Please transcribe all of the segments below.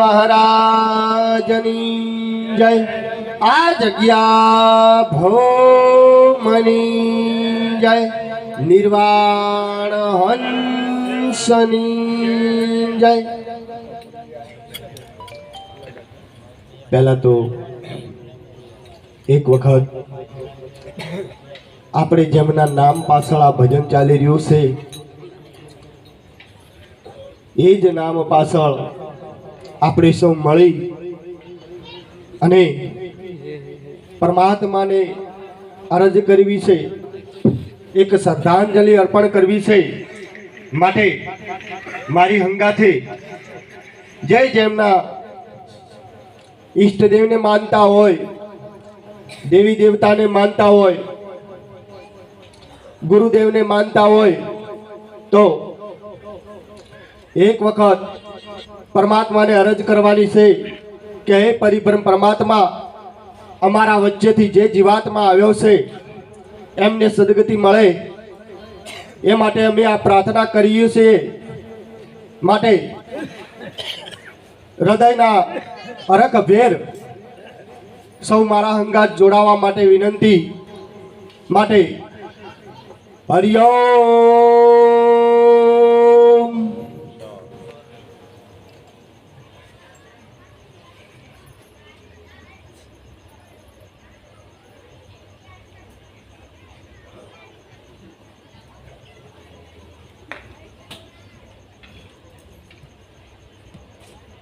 મહારાજની જય. આ જગ્યા ભોમની જય. નિર્વાણ હંસની જય. પહેલા તો એક વખત આપણે જેમના નામ પાછળ આ ભજન ચાલી રહ્યું છે, એ જ નામ પાછળ આપણે સૌ મળી અને પરમાત્માને અરજ કરવી છે, એક શ્રદ્ધાંજલિ અર્પણ કરવી છે માટે મારી હંગાથે. જય જેમના ઈષ્ટદેવને માનતા હોય, દેવી દેવતાને માનતા હોય, ગુરુદેવને માનતા હોય, તો એક વખત પરમાત્માને અરજ કરવાની છે કે હે પરિભ્રમ પરમાત્મા, અમારા વચ્ચેથી જે જીવાતમાં આવ્યો છે, એમને સદગતિ મળે. એ માટે અમે આ પ્રાર્થના કરીએ છીએ. માટે હૃદયના અરખ ભેર સૌ મારા હંગાત જોડાવા માટે વિનંતી. માટે હરિઓમ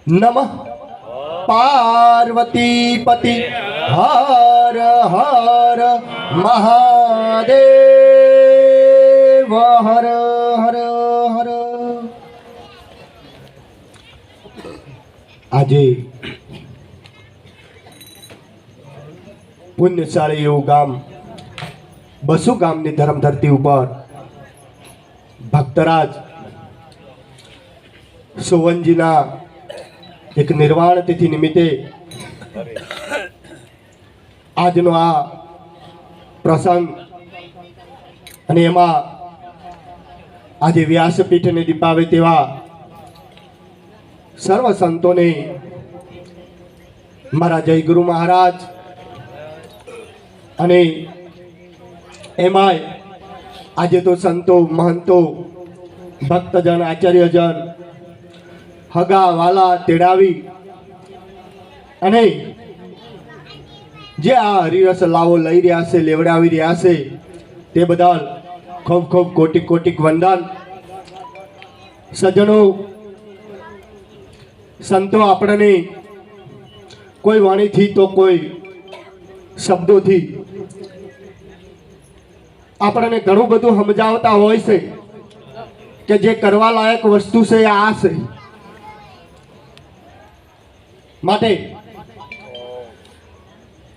નમઃ. પાર્વતી પતિ હર હર મહાદેવ, હર હર હર. આજે પુણ્યશાળી એવું ગામ, બસુ ગામની ધર્મ ધરતી ઉપર ભક્તરાજ સુવનજીના એક નિર્વાણ તિથિ નિમિત્તે આજનો આ પ્રસંગ અને એમાં આજે વ્યાસપીઠને દીપાવે તેવા સર્વ સંતોને મારા જય ગુરુ મહારાજ અને એમાંય આજે તો સંતો, મહંતો, ભક્તજન, આચાર્યજન હગા વાલા તેડાવી અને જે આ હરિરસ લાવો લઈ રહ્યા છે, લેવડાવી રહ્યા છે, તે બદલ ખૂબ ખૂબ કોટી કોટિક વંદન. સજ્જનો, સંતો આપણને કોઈ વાણીથી તો કોઈ શબ્દોથી આપણને ઘણું બધું સમજાવતા હોય છે કે જે કરવા લાયક વસ્તુ છે, આ છે. માટે.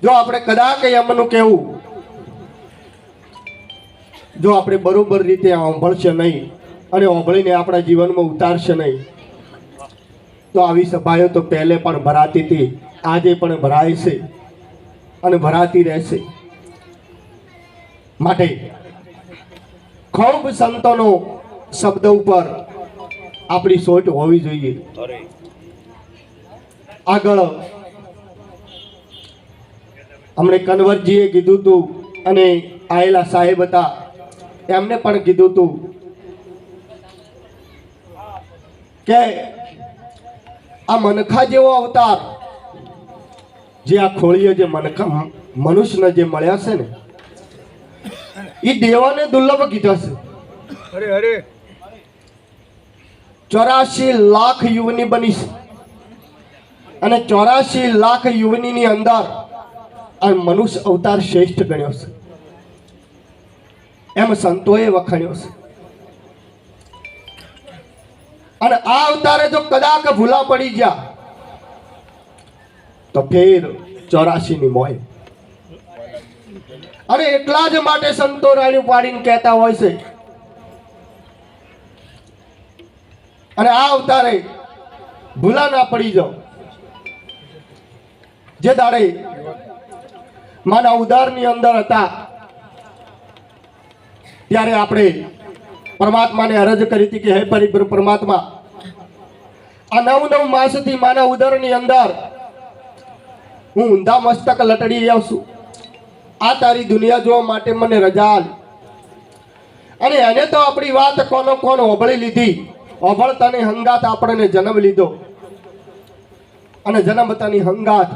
જો આપણે કદાચ એમનું કહેવું, જો આપણે બરોબર રીતે સાંભળશે નહીં અને સાંભળીને આપણા જીવનમાં ઉતારશે નહીં, તો આવી સભાઓ તો પહેલે પણ ભરાતી હતી, આજે પણ ભરાય છે અને ભરાતી રહેશે. માટે ખૂબ સંતોનો શબ્દ ઉપર આપણી સોચ હોવી જોઈએ. આગળ. હમણે કન્વરજીએ કીધું હતું અને આયેલા સાહેબ હતા. એમને પણ કીધું હતું કે આ મનખા જેવો અવતાર જે આ ખોળીએ જે મનખા મનુષ્યને જે મળ્યા છે ને એ દેવાને દુર્લભ કીધા છે. ચોરાશી લાખ યુવની બની છે. અને ચોરાશી લાખ યુવનીની અંદર આ મનુષ્ય અવતાર શ્રેષ્ઠ ગણ્યો છે. એમ સંતોએ વખાણ્યો છે. અને આ અવતારે જો કદાચ ભૂલા પડી ગયા, તો ફેર ચોરાશી ની મોય. અને એટલા જ માટે સંતો રાણી પાડીને કહેતા હોય છે અને આ અવતારે ભૂલા ના પડી જાઓ. જે દાડે માના ઉદારની અંદર હતા, ત્યારે આપણે પરમાત્માને અરજ કરી હતી કે, હે પરિબ્રહ્મ પરમાત્મા, આ નવ નવ માસથી માના ઉદરની અંદર હું ઊંધા મસ્તક લટડી છું. આ તારી દુનિયા જોવા માટે મને રજા અને એને તો આપણી વાત કોનો કોણ ઓભળી લીધી? ઓભળતાની હંગાત આપણને જન્મ લીધો. અને જન્મતાની હંગાત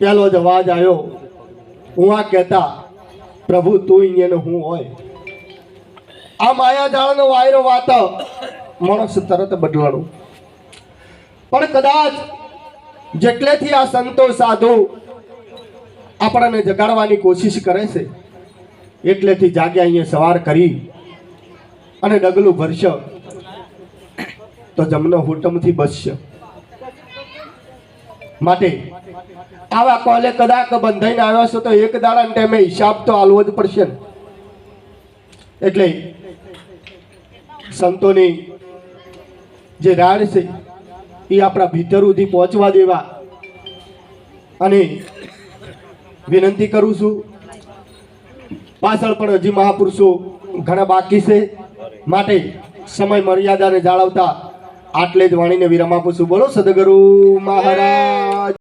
પેલો જ અવાજ આવ્યો. હું આ કહેતા, પ્રભુ, તું અહીંયા હું હોય. આ માયાજાળનો વાયરો વાત માણસ તરત બદલાણું. પણ કદાચ જેટલેથી આ સંતો સાધુ આપણને જગાડવાની કોશિશ કરે છે, એટલેથી જાગ્યા અહીંયા સવાર કરી અને ડગલું ભરશે, તો જમનો હુટમથી બચશે માટે આવા કોલે કદાચ બંધાઈને આવ્યા છો તો એક દાડાના ટાઈમે હિસાબ તો આલવો જ પડશે એટલે સંતોની જે રાડ છે, એ આપણા ભીતર સુધી પહોંચવા દેવા. અને વિનંતી કરું છું, પાછળ પણ હજી મહાપુરુષો ઘણા બાકી છે, માટે સમય મર્યાદાને જાળવતા આટલે જ વાણીને વિરામ આપું છું. બોલો સદગુરુ મહારાજ.